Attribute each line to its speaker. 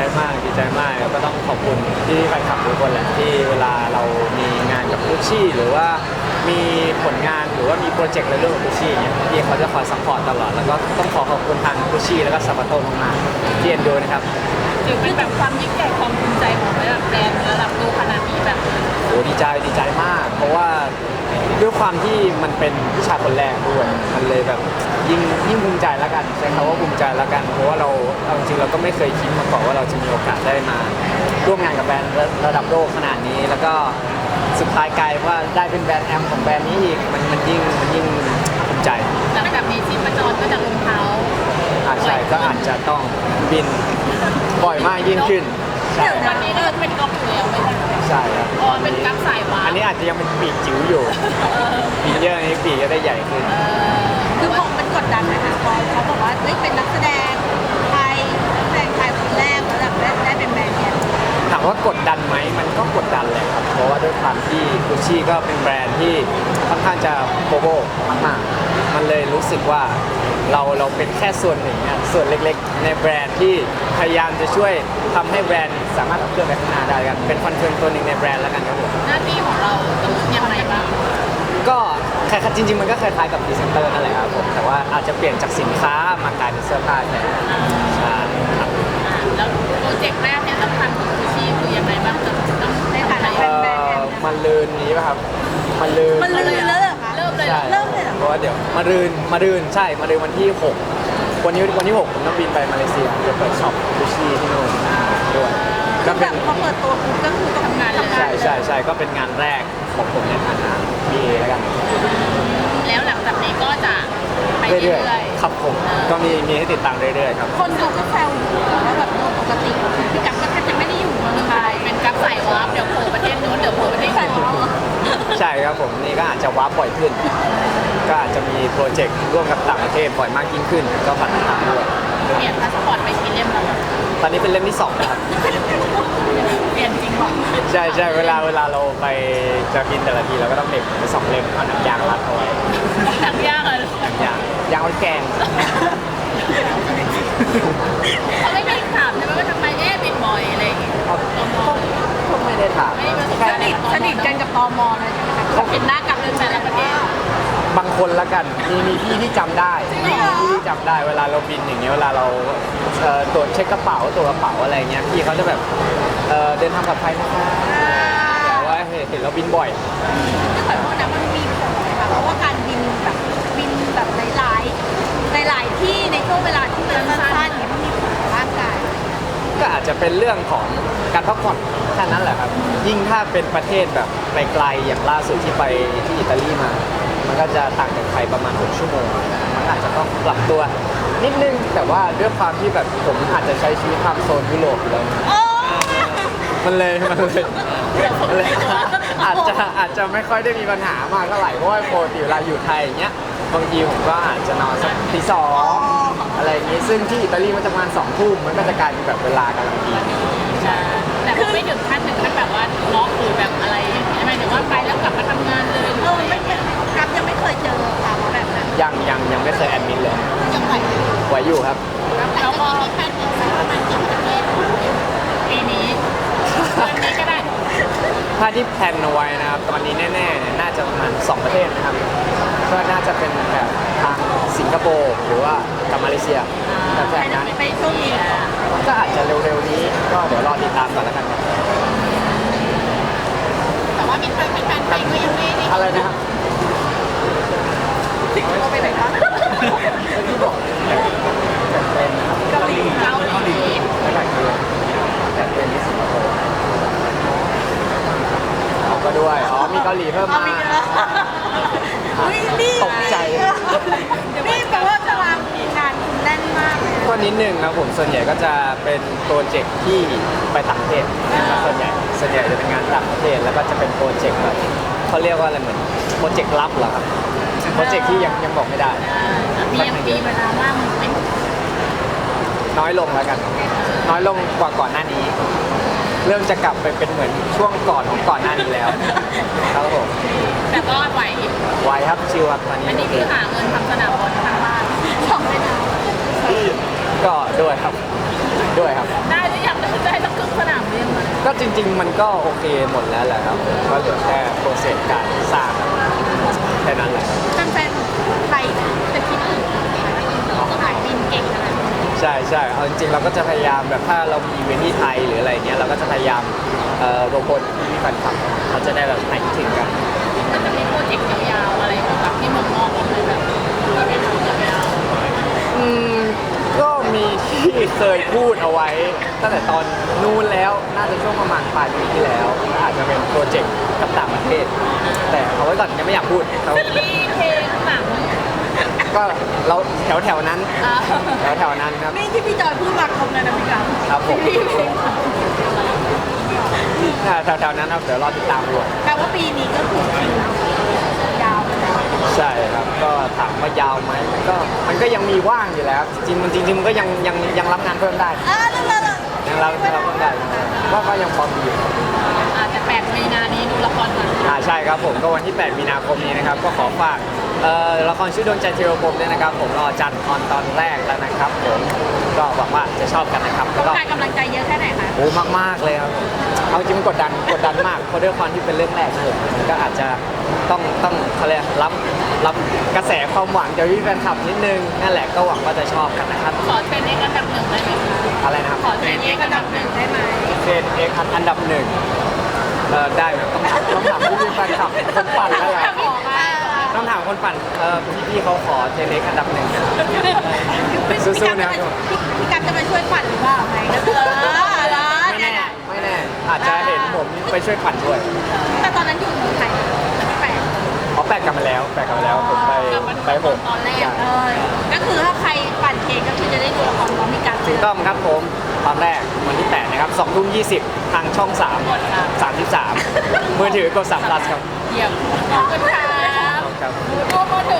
Speaker 1: ใจมากดีใจมากแล้วก็ต้องขอบคุณที่แฟนคลับทุกคนแหละที่เวลาเรามีงานกับกุชี่หรือว่ามีผลงานหรือว่ามีโปรเจกต์อะไรเรื่องของกุชี่เนี่ยพี่เขาจะคอยซัพพอร์ตตลอดแล้วก็ต้องขอขอบคุณทางกุชี่แล้วก็ซาปาโตมากๆที่เอ็นดูนะครับ
Speaker 2: ถือเป็นแบบความยิ่งใหญ่ความภูมิใจของแบบแรนด์ระดับโลกขนาดนี้แบบ
Speaker 1: โหดีใจดีใจมาก เพราะว่า ด้วยความที่มันเป็นผู้ชายคนแรกด้วยมันเลยแบบยิ่งยิ่งภูมิใจแล้วกันใช้คำว่าภูมิใจแล้วกันเพราะว่าเราเอาจริงๆเราก็ไม่เคยคิดมาก่อนว่าเราจะมีโอกาสได้มา ร่วมงานกับแบรนด์ระระดับโลกขนาดนี้ แล้วก็สุดท้ายกลายว่าได้เป็นแบรนด์แอมของแบรนด์นี้อีกมันมันยิ่งมันยิ่งภูมิใจ
Speaker 2: หลังจากนี้ชีพจรก็จะรองเท้า
Speaker 1: อาใช่ก็อาจจะต้องบินบ่อยมากยิ่งขึ้นใช่
Speaker 2: เดี๋ยววันนี้ก็จะเป็นกล้องอยู่แล้วไม่ใช่ไหม
Speaker 1: ใช่ครับ
Speaker 2: พอเป็นกั๊กสายวา
Speaker 1: อันนี้อาจจะยังเป็นปีกจิ๋วอยู่ปีกเยอะอันนี้ปีกก็ได้ใหญ่ขึ้น
Speaker 3: คือพอมันกดดันนะคะพอเขาบอกว่าเฮ้ยเป็นนักแสดงไทยนักแสดงไทยคนแรกแล้วแบบได้ได้เป็นแบรนด์เนี่ย
Speaker 1: ถามว่ากดดันไหมมันก็กดดันแหละครับเพราะว่าด้วยความที่กุชชี่ก็เป็นแบรนด์ที่ค่อนข้างจะโกโบมากๆมันเลยรู้สึกว่าเราเราเป็นแค่ส่วนหนึ่งอะส่วนเล็กๆ ในแบรนด์ที่พยายามจะช่วยทำให้แบรนด์สามารถขับเคลื่อนไปข้างหน้าได้กัน เป็นคอนเทนต์ตัวหนึ่งในแบรนด์แล้วกันครับผม
Speaker 2: หน้าที่ของเราต้องยังไงบ้าง
Speaker 1: ก็คล้ายๆจริง ๆ มันก็คล้ายๆกับพรีเซนเตอร์นั่นแหละครับผมแต่ว่าอาจจะเปลี่ยนจากสินค้ามากลายเป็นเสื้อผ้าแทนใช่ครับ
Speaker 2: อ่าแล้วโปรเจกต์แรกเนี่ยสำคัญของซูชิคือยังไงบ้างจะต้อง
Speaker 3: ในฐานะ
Speaker 1: เอ่
Speaker 3: แบรนด์แบรน
Speaker 1: อ
Speaker 3: ด์
Speaker 1: มันลืนนี้ป่ะครับ มันลืน
Speaker 3: มันลืมแล้วเหรอคะ
Speaker 2: เริ่มเลยเหร
Speaker 1: ใช่
Speaker 2: อ
Speaker 3: เริ่มเลยเหรอ
Speaker 1: เพราะว่าเดี๋ยวมารืนมารืนใช่มารืนวันที่ 6 วันนี้วันที่ 6 ผมต้องบินไปมาเลเซียจะเปิดช็อปซูชิที่นู่นด้วย
Speaker 3: คื
Speaker 1: ก็
Speaker 3: อแบ
Speaker 1: เป็น
Speaker 3: บพอเปิดตัวปุ๊บก็คือต้อง
Speaker 2: ทำงานเลย
Speaker 1: ใช่ใช่ใช่ก็เป็นงานแรกของผมในฐานะ BA แล้วกัน
Speaker 2: แล้วหลังจากนี้ก็จะไป
Speaker 1: เรื่
Speaker 2: เรื่
Speaker 1: อย
Speaker 2: อย
Speaker 1: ๆ ครับผมก็มีมีให้ติดตามเรื่อยๆครับ
Speaker 3: คนดูก็แซวอยู่ว่าแบบปกติพี่กั๊กก็แทบจะไม่ได้อยู่เมือง
Speaker 2: ๆ
Speaker 3: ไท
Speaker 2: ใช่
Speaker 3: ย
Speaker 2: เป็นกั๊กสายวาร์ปเดี๋ยวโผล่ประเทศนู้นเดี๋ยวโผล่ประเทศ
Speaker 3: ใส่
Speaker 2: นี้
Speaker 3: หัวเหรอ
Speaker 1: ใช่ครับผมนี่ก็อาจจะว้าร์ปบ่อยขึ้น ก็อาจจะมีโปรเจกต์ร่วมกับต่างประเทศบ่อยมากยิ่งขึ้น ก็ฝากติดตามด้วย
Speaker 2: เปลี่ยนพาสปอร์ตไปกี่เล่มแล้ว
Speaker 1: ตอนนี้เป็นเล่มที่สองนะครับ
Speaker 2: เปลี่ยนจริงเหรอ
Speaker 1: ใช่ใช่เวลาเวลาเราไปจะบินแต่ละทีเราก็ต้องเหน็บไปสองเล่มเอาหนังยางรัดเอาไว้
Speaker 2: หนักยากเลย
Speaker 1: หนังยางยางรัดแกง
Speaker 2: เขาไม่มีถามใช่ไหมว่าทำไมเอ๊ะบินบ่อยอะไรอย่างเงี้ย
Speaker 1: ก็ไม่ได้ถาม
Speaker 2: ไม่ได้ประสบ
Speaker 3: ส
Speaker 2: การณ์
Speaker 3: นิทสนิทกันกับตมเลยใช่ไหมคะ
Speaker 2: เห็นหน้ากับเดินแต่ละประเทศ
Speaker 1: บางคนละกัน มีมีพี่ที่จำได้มีพี่ที่จำได้เวลาเราบินอย่างเงี้ยเวลาเราเอ่อตรวจเช็คกระเป๋าตรวจกระเป๋าอะไรเงี้ยพี่เขาจะแบบเอ่อเดินทางปลอดภัยนะคะแต่ว่าเห็นเห็นเราบินบ่อย
Speaker 3: ที่ขอโทษนะมันมีผลไหมคะเพราะว่าการบินแบบบินแบบหลายๆหลายๆที่ในช่วงเวลาที่มันสั้นๆเนี่ยมันมีผลต่อร่างกาย
Speaker 1: ก็อาจจะเป็นเรื่องของการพักผ่อนแค่นั้นแหละครับ ยิ่งถ้าเป็นประเทศแบบไกลๆอย่างล่าสุดที่ไปที่อิตาลีมา มันก็จะต่างจากไทยประมาณ 6 ชั่วโมง มันอาจจะต้องปรับตัว นิดนึง แต่ว่าด้วยความที่แบบผมอาจจะใช้ชีวิตทางโซนยุโรปอยู่แล้ว มันเลยมันเลยมันเลยอาจจะอาจจะไม่ค่อยได้มีปัญหามากเท่าไหร่เพราะว่าปกติเวลาอยู่ไทยอย่างเงี้ยบางทีผมก็อาจจะนอนสักตีสองอะไรอย่างงี้ซึ่งที่อิตาลีมันจะประมาณสองทุ่มมันก็จะกลายเป็นแบบเวลากำลังดี
Speaker 2: ใช่แต่ก็ไม่ถึงขั้นถึงขั้นแบบว่าล็อกหรือแบบอะไรอย่างเงี้ยหมายถึงว่าไปแล้วกลับมาทำงานเลย
Speaker 3: เออไม่ไม่กับ ยังไม่เคยเจอภาวะแบบนั้น
Speaker 1: ยังยังยังไม่เคยแอดมินเลย
Speaker 3: ยังไหวอยู่
Speaker 1: ไหวอยู่ครับ
Speaker 2: แล้วก็แค่ถึงสักประมาณกี่ประเทศปีนี้เดือนนี้ก็ได้
Speaker 1: ถ้าที่แพลนเอาไว้นะครับตอนนี้แน่ๆเนี่ยน่าจะประมาณ2ประเทศนะครับก็น่าจะเป็นแบบทางสิงคโปร์หรือว่ากับมาเลเซียแต่แพลนนั้น
Speaker 3: ไปช่วงนี้
Speaker 1: ก็อาจจะเร็วๆนี้ก็เดี๋ยวรอติดตามก่อนแล้วกันครับ
Speaker 2: แต่ว่ามีแฟนเป็นแฟนไทยก็ยังไม่ได้
Speaker 1: อะไรนะครับ
Speaker 3: สิงคโปร์ไปไหนคะ
Speaker 1: ที่ บอกแบบเป็นครับ
Speaker 3: เกาหลี
Speaker 2: เกาหลี
Speaker 1: แล้วก็คือแบบเป็นที่สิงคโปร์อ๋อก็ด้วย อ๋อ มีเกาหลีเพิ่มมา
Speaker 3: อุ้ยนี่
Speaker 1: ตกใจ
Speaker 3: นี่แปลว่าตารางงานคุณแน่นมากเลย
Speaker 1: ก็นิดนึงครับผม ส่วนใหญ่ก็จะเป็นโปรเจกต์ที่ไปต่างประเทศนะครับส่วนใหญ่ ส่วนใหญ่จะเป็นงานต่างประเทศ แล้วก็จะเป็นโปรเจกต์แบบเขาเรียกว่าอะไรเหมือนโปรเจกต์ลับเหรอครับ โปรเจกต์ที่ยังยังบอกไม่ได้
Speaker 2: มียังมีเวลาว่างไหม
Speaker 1: น้อยลงแล้วกัน น้อยลงกว่าก่อนหน้านี้ เริ่มจะกลับไปเป็นเหมือนช่วงก่อนของก่อนหน้านี้แล้วครับผม
Speaker 2: แต่ก็ไหว
Speaker 1: ไวครับชิวครับตอนนี้
Speaker 2: อันนี้คือหาเงินทำสนามบอลทางบ้าน
Speaker 3: สองเลยนะ
Speaker 1: ก็ด้วยครับด้วยครับ
Speaker 2: ได้หรือยังได้สักครึ่งสนามหรือยัง
Speaker 1: ก็จริง ๆ มันก็โอเคหมดแล้วแหละครับผมก็เหลือแค่โปรเซสการสร้าง แค่นั้นแหละครับ
Speaker 3: แฟนๆไทยจะคิดถึงขายบินเก่งขนาดนี้
Speaker 1: ใช่ใช่เอาจริงๆเราก็จะพยายามแบบถ้าเรามีอีเวนท์ที่ไทยหรืออะไรเงี้ยเราก็จะพยายามเอ่อรวมคนที่แฟนคลับเขาจะได้แบบหายคิดถึงกัน
Speaker 2: มันจะมีโปรเจกต์ยาวๆอะไรของแบบที่เมืองนอกบ้างไหมแบบที่เป็นยาว
Speaker 1: อืมก็มี ที่เคยพูดเอาไว้ ตั้งแต่ตอนนู้นแล้วน่าจะช่วงประมาณปลายปีที่แล้วก็อาจจะเป็นโปรเจกต์กับต่างประเทศ แต่เอาไว้ก่อนยังไม่อยากพูดครับ
Speaker 2: ๆมีเพลงหนัง
Speaker 1: ก็เราแถวแถวๆนั้น
Speaker 2: อ่า
Speaker 1: แถวแถวๆนั้นครับ
Speaker 3: นี่ที่พี่จอยพูดมาครบเลยนะพี่กราฟ
Speaker 1: ครับผม
Speaker 3: พี่เพลง
Speaker 1: อ่าแถวแถวๆนั้นครับเดี๋ยวรอติดตามดู
Speaker 3: แปลว่าปีนี้ก็คือยาวไปแล้ว
Speaker 1: ใช่ครับก็ถามว่ายาวไหมมันก็มันก็ยังมีว่างอยู่แล้วจริงๆมันจริงๆมันก็ยังยังยังรับงานเพิ่มได้
Speaker 3: อ่านั่นแหละ
Speaker 1: ยังรับยังรับเพิ่มได้ก็ก็ยังพอมีอยู่
Speaker 2: อาจจะแปดมีนานี้ดูละครหนัง
Speaker 1: อ่าใช่ครับผมก็วันที่ 8 มีนาคมนี้นะครับ ก็ขอฝาก เอ่อละครชื่อดวงใจเทวพรหมด้วยนะครับผมรอจันทร์ออนตอนแรกแล้วนะครับผมก็หวังว่าจะชอบกันนะครับ
Speaker 3: ต้
Speaker 1: แล้
Speaker 3: อ
Speaker 1: ว
Speaker 3: ง
Speaker 1: ก็
Speaker 3: การกำลังใจเยอะแค่ไหนคะ
Speaker 1: โอ้มากๆเลยครับเอาจริงมันกดดันกดดันมากเพราะด้วยความที่เป็นเรื่องแรกนั่นแหละมันก็อาจจะต้องต้องเขาเรียกรับรับกระแสความหวังจากพี่แฟนคลับนิดนึงนั่นแหละก็หวังว่าจะชอบกันนะครับ
Speaker 2: ขอเป็นเอกอันดับหนึ่งได้ไหมคะ
Speaker 1: อะไรนะครับ
Speaker 2: ขอเป็นเอกอันดับหนึ่งได้ไหม
Speaker 1: เซนเอ็กอันดับหนึ่งเออได้ไหมต้องถามต้องถามพี่แฟนคลับคนปั่นแล้วแหละ
Speaker 2: ขอมา
Speaker 1: ต้องถามคนปั่นเออพี่พี่ๆเขาขอเทเล็กอันดับหนึ่งนะครับ สู้ๆนะครับ
Speaker 3: พี่พี่กัฟจะไปช่วยปั่นหรือเปล่าไหมเออแล้ว
Speaker 1: ไม่แน่ไม่แน่ อาจจะเห็นผมไปช่วยปั่นด้วย
Speaker 3: แต่ตอนนั้นอยู่เมืองไทยแปลก
Speaker 1: เขาแปลกกลับมาแล้ว แปลกกลับมาแล้วผมไปไปหก
Speaker 2: ตอนแรก
Speaker 3: เออก็คือถ้าใครปั่นเองก็คือจะได้ดูละครพร้อมมีการ
Speaker 1: ถูกต้องครับผมตอนแรกวันที่ 8 นะครับ2ทุ่ม20 ทางช่อง3 33 มือถือกด3 plus ครับ
Speaker 2: เยี่ยมขอบคุณค่ะ
Speaker 1: ครับ
Speaker 3: รวมมาถึง